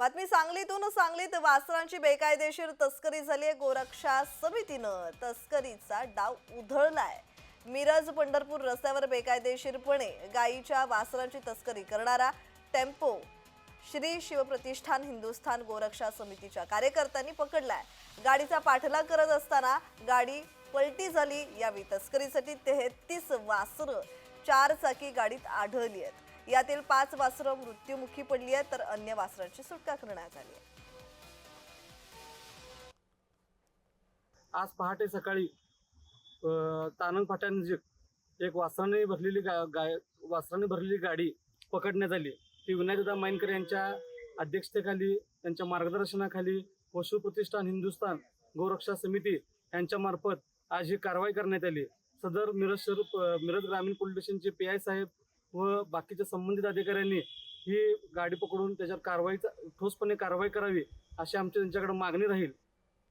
बातमी सांगलीतून सांगलीत वासरांची बेकायदेशीर तस्करी झाली आहे. गोरक्षा समितीनं तस्करीचा डाव उधळलाय. मिरज पंढरपूर रस्त्यावर बेकायदेशीरपणे गायीच्या वासरांची तस्करी करणारा टेम्पो श्री शिवप्रतिष्ठान हिंदुस्थान गोरक्षा समितीच्या कार्यकर्त्यांनी पकडलाय. गाडीचा पाठलाग करत असताना गाडी पलटी झाली. यावेळी तस्करीसाठी तेहतीस वासरं चार चाकी गाडीत आढळली आहेत. यातील पाच वासरं मृत्यूमुखी पडली आहेत तर अन्य वासरांची सुटका करण्यात आली आहे. आज पहाटे सकाळी तानंग फाट्यानजीक एक वासराने भरलेली गा गाय वासराने भरलेली गाडी पकडण्यात आली. ती विनायकदा मायनकर यांच्या अध्यक्षतेखाली त्यांच्या मार्गदर्शनाखाली पशु प्रतिष्ठान हिंदुस्थान गोरक्षा समिती यांच्यामार्फत आज ही कारवाई करण्यात आली. सदर मिरज शहर मिरज ग्रामीण पोलीस स्टेशनचे पी आय साहेब व बाकीच्या संबंधित अधिकाऱ्यांनी ही गाडी पकडून त्याच्यावर कारवाईचा ठोसपणे कारवाई करावी अशी आमची त्यांच्याकडे मागणी राहील.